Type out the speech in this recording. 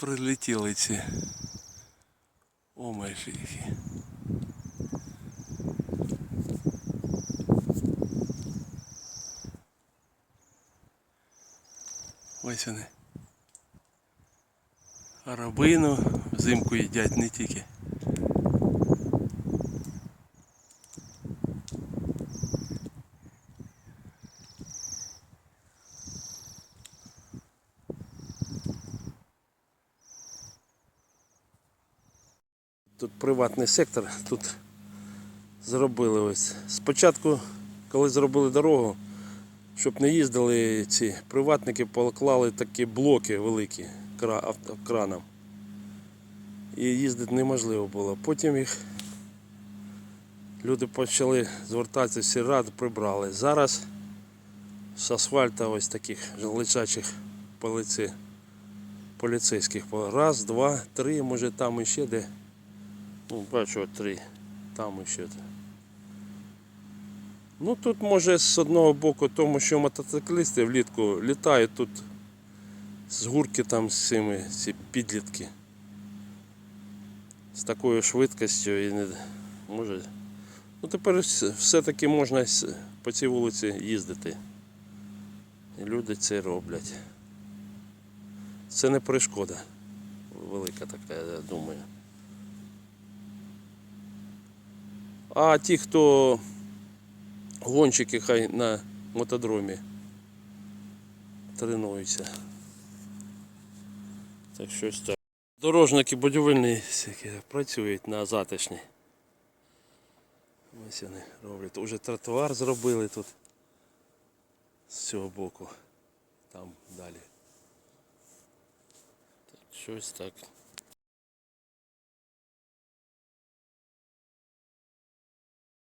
прилетіли ці омешики. Ось вони. Арабину взимку їдять не тільки. Тут приватний сектор, тут зробили ось. Спочатку, коли зробили дорогу, щоб не їздили ці приватники, поклали такі блоки великі кра- автокраном. І їздити неможливо було. Потім їх люди почали звертатися всі ради, прибрали. Зараз з асфальта ось таких лежачих полиці, поліцейських. Раз, два, три, може там іще де. Ну, бачу, три. Там ще. Ну тут може з одного боку, тому що мотоциклісти влітку літають тут з гурки там з цими ці підлітки. З такою швидкістю і не може. Ну тепер все-таки можна по цій вулиці їздити. І люди це роблять. Це не перешкода. Велика така, я думаю. А ті, хто гонщики хай на мотодромі тренуються. Так щось так. Дорожники будівельні працюють на затишні. Ось вони роблять. Уже тротуар зробили тут з цього боку. Там далі. Так, щось так.